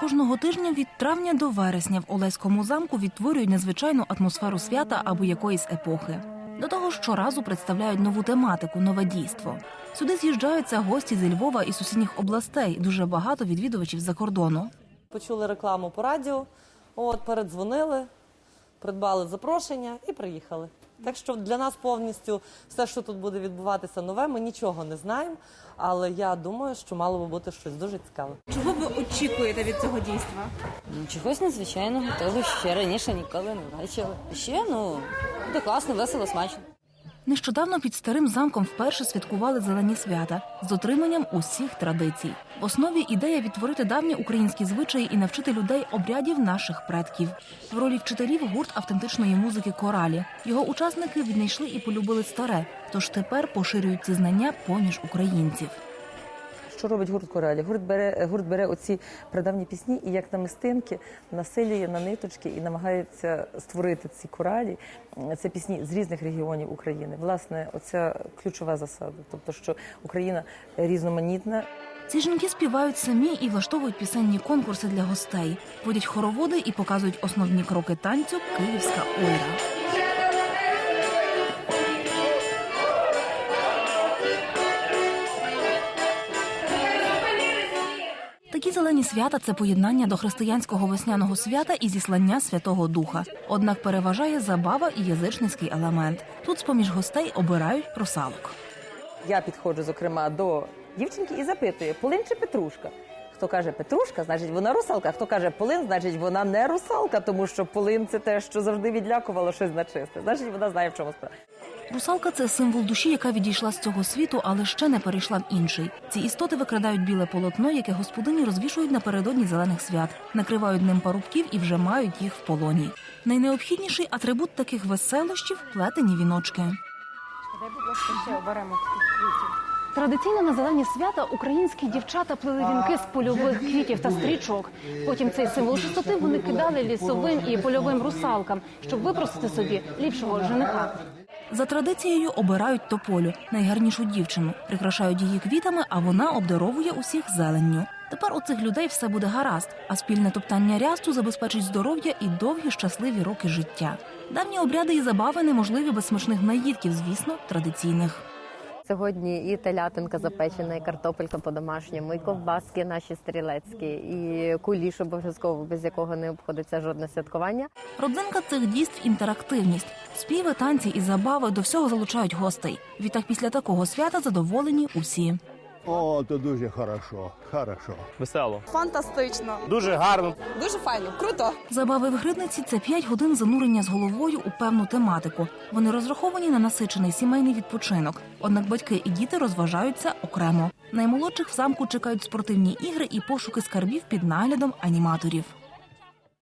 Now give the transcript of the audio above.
Кожного тижня від травня до вересня в Олеському замку відтворюють незвичайну атмосферу свята або якоїсь епохи. До того щоразу представляють нову тематику, нове дійство. Сюди з'їжджаються гості зі Львова і сусідніх областей. Дуже багато відвідувачів за кордону. Почули рекламу по радіо, от передзвонили, придбали запрошення і приїхали. Так що для нас повністю все, що тут буде відбуватися нове, ми нічого не знаємо. Але я думаю, що мало би бути щось дуже цікаве. Чого ви очікуєте від цього дійства? Ну, Чогось надзвичайного, того ще раніше ніколи не бачили. Ще ну буде класно, весело, смачно. Нещодавно під старим замком вперше святкували зелені свята з дотриманням усіх традицій. В основі ідея відтворити давні українські звичаї і навчити людей обрядів наших предків. В ролі вчителів гурт автентичної музики Коралі. Його учасники віднайшли і полюбили старе, тож тепер поширюють ці знання поміж українців. Що робить гурт коралі? Гурт бере гурт бере оці прадавні пісні і як намистинки насилює на ниточки і намагається створити ці коралі. Це пісні з різних регіонів України. Власне, оця ключова засада, тобто, що Україна різноманітна. Ці жінки співають самі і влаштовують пісенні конкурси для гостей, водять хороводи і показують основні кроки танцю Київська ойра. Такі зелені свята це поєднання до християнського весняного свята і зіслання Святого Духа. Однак переважає забава і язичницький елемент. Тут з-поміж гостей обирають русалок. Я підходжу, зокрема, до дівчинки і запитую: Полин чи Петрушка? Хто каже Петрушка, значить вона русалка. Хто каже Полин, значить вона не русалка, тому що полин це те, що завжди відлякувало щось нечисте. Значить, вона знає, в чому справа. Русалка це символ душі, яка відійшла з цього світу, але ще не перейшла в інший. Ці істоти викрадають біле полотно, яке господині розвішують напередодні зелених свят, накривають ним парубків і вже мають їх в полоні. Найнеобхідніший атрибут таких веселощів плетені віночки. Традиційно на зелені свята українські дівчата плели вінки з польових квітів та стрічок. Потім цей символ чистоти вони кидали лісовим і польовим русалкам, щоб випросити собі ліпшого жениха. За традицією обирають тополю, найгарнішу дівчину, прикрашають її квітами, а вона обдаровує усіх зеленню. Тепер у цих людей все буде гаразд, а спільне топтання рясту забезпечить здоров'я і довгі щасливі роки життя. Давні обряди і забави неможливі без смачних наїдків, звісно, традиційних. Сьогодні і телятинка запечена, і картопелька по-домашньому, і ковбаски наші стрілецькі, і куліш обов'язково, без якого не обходиться жодне святкування. Родзинка цих дійств інтерактивність. Співи, танці і забави до всього залучають гостей. Відтак після такого свята задоволені усі. О, то дуже хорошо, хорошо. Весело. Фантастично, Дуже гарно. дуже файно, круто. Забави в Гридниці це 5 годин занурення з головою у певну тематику. Вони розраховані на насичений сімейний відпочинок. Однак батьки і діти розважаються окремо. Наймолодших в замку чекають спортивні ігри і пошуки скарбів під наглядом аніматорів.